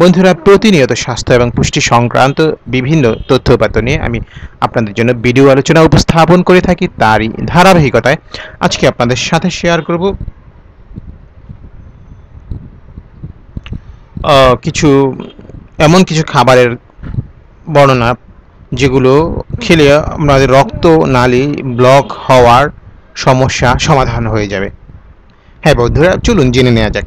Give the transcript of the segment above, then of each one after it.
বন্ধুরা, প্রতিনিয়ত স্বাস্থ্য এবং পুষ্টি সংক্রান্ত বিভিন্ন তথ্য উপাত্ত নিয়ে আমি আপনাদের জন্য ভিডিও আলোচনা উপস্থাপন করে থাকি তারই ধারাবাহিকতায়। আজকে আপনাদের সাথে শেয়ার করব কিছু, এমন কিছু খাবারের বর্ণনা যেগুলো খেলে আমাদের রক্ত নালী ব্লক হওয়ার সমস্যা সমাধান হয়ে যাবে। হ্যাঁ বন্ধুরা, চলুন জেনে নেওয়া যাক।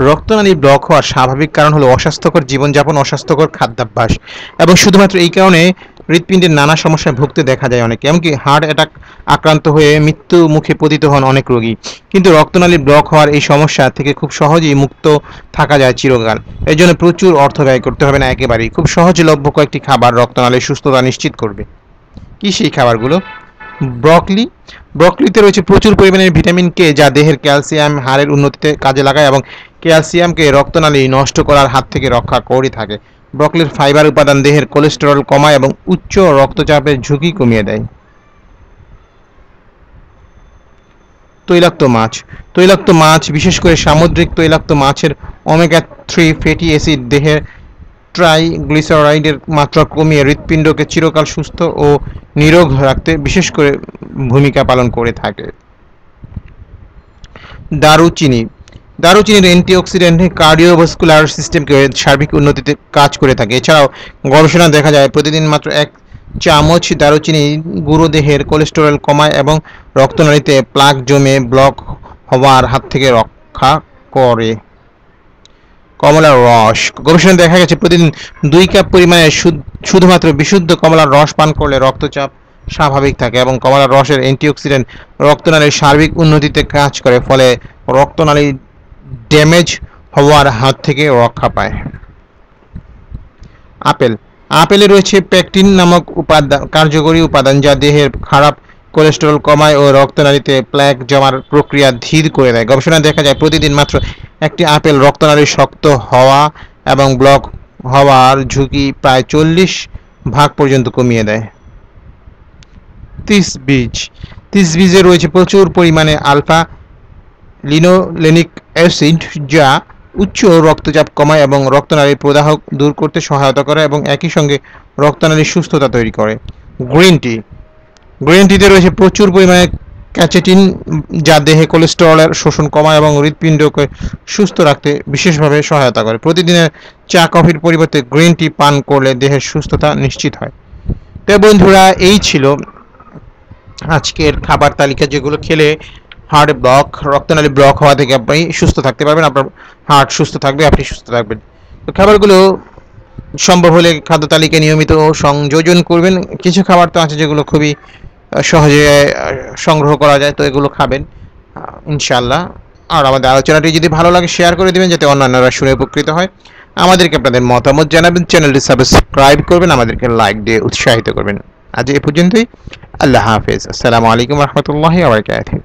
রক্তনালী ব্লক হওয়ার স্বাভাবিক কারণ হলো অস্বাস্থ্যকর জীবনযাপন, অস্বাস্থ্যকর খাদ্যাভ্যাস। এবং শুধুমাত্র এই কারণে হৃৎপিণ্ডের নানা সমস্যায় ভুগতে দেখা যায় অনেকে। এমনকি হার্ট অ্যাটাক আক্রান্ত হয়ে মৃত্যু মুখে পতিত হন অনেক রোগী। কিন্তু রক্তনালী ব্লক হওয়ার এই সমস্যা থেকে খুব সহজেই মুক্ত থাকা যায় চিরকাল। এর জন্য প্রচুর অর্থ ব্যয় করতে হবে না একেবারেই। খুব সহজলভ্য কয়েকটি খাবার রক্তনালীর সুস্থতা নিশ্চিত করবে। কি সেই খাবারগুলো? ব্রকলি। ব্রকলিতে রয়েছে প্রচুর পরিমাণে ভিটামিন কে, যা দেহের ক্যালসিয়াম হাড়ের উন্নতিতে কাজে লাগায় এবং ক্যালসিয়ামকে রক্তনালী নষ্ট করার হাত থেকে রক্ষা করে থাকে। ব্রকলির ফাইবার উপাদান দেহের কোলেস্টেরল কমায় এবং উচ্চ রক্তচাপের ঝুঁকি কমিয়ে দেয়। তৈলাক্ত মাছ। তৈলাক্ত মাছ, বিশেষ করে সামুদ্রিক তৈলাক্ত মাছের ওমেগা থ্রি ফ্যাটি অ্যাসিড দেহের ট্রাইগ্লিসারাইডের মাত্রা কমিয়ে হৃৎপিণ্ডকে চিরকাল সুস্থ ও নিরোগ রাখতে বিশেষ করে ভূমিকা পালন করে থাকে। দারুচিনি। দারুচিনির অ্যান্টিঅক্সিডেন্ট কার্ডিওভাস্কুলার সিস্টেমকে সার্বিক উন্নতিতে কাজ করে থাকে। এছাড়াও গবেষণা দেখা যায়, প্রতিদিন মাত্র এক চামচ দারুচিনি গুঁড়ো দেহের কোলেস্টেরল কমায় এবং রক্তনালীতে প্লাক জমে ব্লক হওয়ার হাত থেকে রক্ষা করে। কমলার রস। গবেষণায় দেখা গেছে, প্রতিদিন দুই কাপ পরিমাণে শুধুমাত্র বিশুদ্ধ কমলার রস পান করলে রক্তচাপ স্বাভাবিক থাকে এবং কমলার রসের অ্যান্টিঅক্সিডেন্ট রক্তনালীর সার্বিক উন্নতিতে কাজ করে, ফলে রক্তনালী ড্যামেজ হওয়ার হাত থেকে রক্ষা পায়। আপেল। আপেলে রয়েছে প্যাকটিন নামক উপাদান কার্যকরী উপাদান যা দেহের খারাপ কোলেস্টেরল কমায় ও রক্তনালীতে প্ল্যাক জমার প্রক্রিয়া ধীর করে দেয়। গবেষণায় দেখা যায়, প্রতিদিন মাত্র একটি আপেল রক্তনালীর শক্ত হওয়া এবং ব্লক হওয়ার ঝুঁকি প্রায় চল্লিশ ভাগ পর্যন্ত কমিয়ে দেয়। তিস বীজ। তিস বীজে রয়েছে প্রচুর পরিমাণে আলফা লিনোলেনিক অ্যাসিড যা উচ্চ রক্তচাপ কমায় এবং রক্তনালীর প্রদাহ দূর করতে সহায়তা করে এবং একই সঙ্গে রক্তনালীর সুস্থতা তৈরি করে। Green tea. গ্রিন টিতে রয়েছে প্রচুর পরিমাণে ক্যাচেটিন, যা দেহে কোলেস্টেরলের শোষণ কমায় এবং হৃৎপিণ্ডকে সুস্থ রাখতে বিশেষভাবে সহায়তা করে। প্রতিদিনের চা, কফির পরিবর্তে গ্রিন টি পান করলে দেহের সুস্থতা নিশ্চিত হয়। তো বন্ধুরা, এই ছিল আজকের খাবার তালিকা, যেগুলো খেলে হার্ট ব্লক, রক্তনালী ব্লক হওয়া থেকে আপনি সুস্থ থাকতে পারবেন, আপনার হার্ট সুস্থ থাকবে, আপনি সুস্থ থাকবেন। তো খাবারগুলো সম্ভব হলে খাদ্য তালিকায় নিয়মিত সংযোজন করবেন। কিছু খাবার তো আছে যেগুলো খুবই সহজে সংগ্রহ করা যায়, তো এগুলো খাবেন ইনশাল্লাহ আর আমাদের আলোচনাটি যদি ভালো লাগে শেয়ার করে দেবেন, যাতে অন্যান্যরা শুনে উপকৃত হয়। আমাদেরকে আপনাদের মতামত জানাবেন চ্যানেলটি সাবস্ক্রাইব করবেন, আমাদেরকে লাইক দিয়ে উৎসাহিত করবেন। আজ এ পর্যন্তই। আল্লাহ হাফেজ। আসসালামু আলাইকুম রহমতুল্লাহ আবরকাতুহু